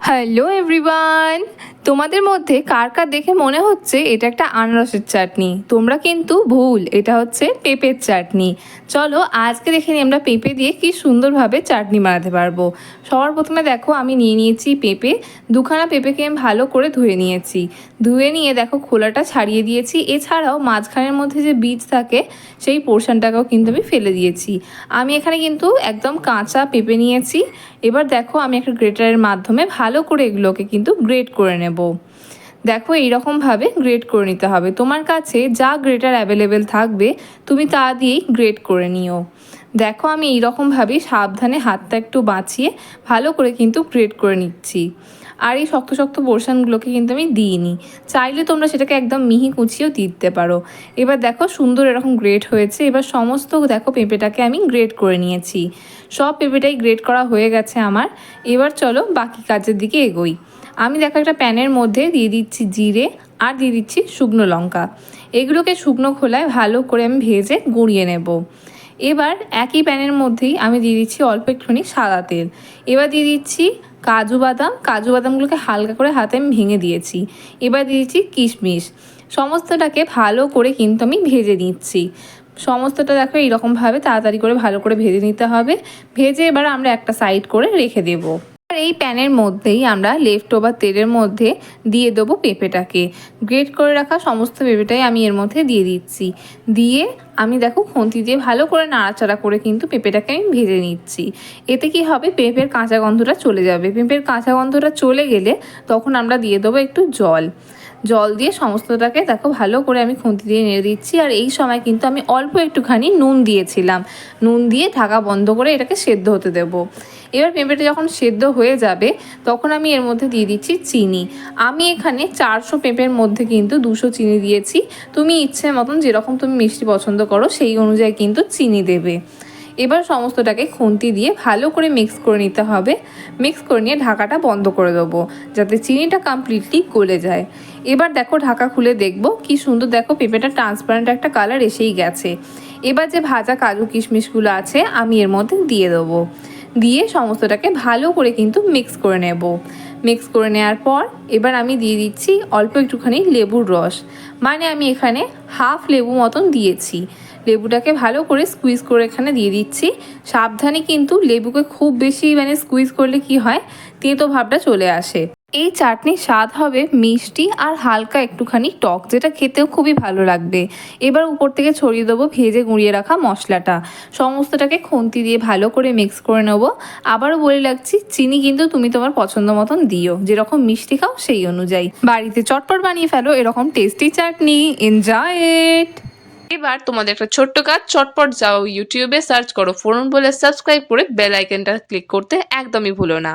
Hello everyone তোমাদের মধ্যে কার কার দেখে মনে হচ্ছে এটা একটা আনারসের চাটনি? তোমরা কিন্তু ভুল, এটা হচ্ছে পেঁপের চাটনি। চলো, আজকে দেখে নিই আমরা পেঁপে দিয়ে কি সুন্দরভাবে চাটনি বানাতে পারব। সবার প্রথমে দেখো, আমি নিয়ে নিয়েছি পেঁপে। দুখানা পেঁপেকে আমি ভালো করে ধুয়ে নিয়েছি। ধুয়ে নিয়ে দেখো, খোলাটা ছাড়িয়ে দিয়েছি। এছাড়াও মাঝখানের মধ্যে যে বীজ থাকে, সেই পোর্শনটাকেও কিন্তু আমি ফেলে দিয়েছি। আমি এখানে কিন্তু একদম কাঁচা পেঁপে নিয়েছি। এবার দেখো, আমি একটা গ্রেটারের মাধ্যমে ভালো করে এগুলোকে কিন্তু গ্রেড করে নেব। দেখো এইরকমভাবে গ্রেড করে নিতে হবে। তোমার কাছে যা গ্রেটার অ্যাভেলেবেল থাকবে, তুমি তা দিয়েই গ্রেড করে নিও। দেখো আমি এইরকমভাবেই সাবধানে হাতটা একটু বাঁচিয়ে ভালো করে কিন্তু গ্রেড করে নিচ্ছি। আর এই শক্ত শক্ত পোর্শনগুলোকে কিন্তু আমি দিইনি। চাইলে তোমরা সেটাকে একদম মিহি কুচিয়েও দিতে পারো। এবার দেখো সুন্দর এরকম গ্রেট হয়েছে। এবার সমস্ত দেখো পেঁপেটাকে আমি গ্রেট করে নিয়েছি। সব পেঁপেটাই গ্রেট করা হয়ে গেছে আমার। এবার চলো বাকি কাজের দিকে এগোই। আমি দেখো একটা প্যানের মধ্যে দিয়ে দিচ্ছি জিরে আর দিয়ে দিচ্ছি শুকনো লঙ্কা। এগুলোকে শুকনো খোলায় ভালো করে আমি ভেজে গুঁড়িয়ে নেব। এবার একই প্যানের মধ্যেই আমি দিয়ে দিচ্ছি অল্প একটুখানি সাদা তেল। এবার দিয়ে দিচ্ছি কাজু বাদাম, কাজু বাদামগুলোকে হালকা করে হাতে আমি ভেঙে দিয়েছি। এবার দিয়েছি কিশমিশ। সমস্তটাকে ভালো করে কিন্তু আমি ভেজে নিচ্ছি। সমস্তটা দেখো এইরকমভাবে তাড়াতাড়ি করে ভালো করে ভেজে নিতে হবে। ভেজে এবার আমরা একটা সাইড করে রেখে দেবো। এই প্যানের মধ্যেই আমরা লেফট ওভার তেলের মধ্যে দিয়ে দেবো পেঁপেটাকে। গ্রেট করে রাখা সমস্ত পেঁপেটাই আমি এর মধ্যে দিয়ে দিচ্ছি। দিয়ে আমি দেখো খুঁতি দিয়ে ভালো করে নাড়াচাড়া করে কিন্তু পেঁপেটাকে আমি ভেজে নিচ্ছি। এতে কি হবে? পেঁপের কাঁচা গন্ধটা চলে যাবে। পেঁপের কাঁচা গন্ধটা চলে গেলে তখন আমরা দিয়ে দেবো একটু জল। জল দিয়ে সমস্তটাকে দেখো ভালো করে আমি খুন্তি দিয়ে নেড়ে দিচ্ছি। আর এই সময় কিন্তু আমি অল্প একটুখানি নুন দিয়েছিলাম। নুন দিয়ে ঢাকা বন্ধ করে এটাকে সেদ্ধ হতে দেব। এবার পেঁপেটা যখন সেদ্ধ হয়ে যাবে, তখন আমি এর মধ্যে দিয়ে দিচ্ছি চিনি। আমি এখানে চারশো পেঁপের মধ্যে কিন্তু দুশো চিনি দিয়েছি। তুমি ইচ্ছে মতন যেরকম তুমি মিষ্টি পছন্দ করো, সেই অনুযায়ী কিন্তু চিনি দেবে। এবার সমস্তটাকে খুন্তি দিয়ে ভালো করে মিক্স করে নিতে হবে। মিক্স করে নিয়ে ঢাকাটা বন্ধ করে দেবো, যাতে চিনিটা কমপ্লিটলি গলে যায়। এবার দেখো ঢাকা খুলে দেখব, কি সুন্দর দেখো পেঁপেটা ট্রান্সপারেন্ট একটা কালার এসেই গেছে। এবার যে ভাজা কাজু কিশমিশগুলো আছে, আমি এর মধ্যে দিয়ে দেবো। দিয়ে সমস্তটাকে ভালো করে কিন্তু মিক্স করে নেব। মিক্স করে নেওয়ার পর এবার আমি দিয়ে দিচ্ছি অল্প একটুখানি লেবুর রস। মানে আমি এখানে হাফ লেবু মতন দিয়েছি। লেবুটাকে ভালো করে স্কুইজ করে এখানে দিয়ে দিচ্ছি। সাবধানে কিন্তু লেবুকে খুব বেশি মানে স্কুইজ করলে কি হয়? তেঁতো ভাবটা চলে আসে। এই চাটনির স্বাদ হবে মিষ্টি আর হালকা একটুখানি টক, যেটা খেতেও খুবই ভালো লাগবে। এবার উপর থেকে ছড়িয়ে দেবো ভেজে গুঁড়িয়ে রাখা মশলাটা। সমস্তটাকে খুন্তি দিয়ে ভালো করে মিক্স করে নেব। আবারও বলে রাখছি, চিনি কিন্তু তুমি তোমার পছন্দ মতন দিও। যেরকম মিষ্টি খাও সেই অনুযায়ী। বাড়িতে চটপট বানিয়ে ফেলো, এরকম টেস্টি চাটনি। এনজয় ইট এবার তোমাদের একটা ছোট্ট কাজ, চটপট যাও ইউটিউবে সার্চ করো, ফোরন বলে সাবস্ক্রাইব করে বেল আইকনটা ক্লিক করতে একদমই ভুলো না।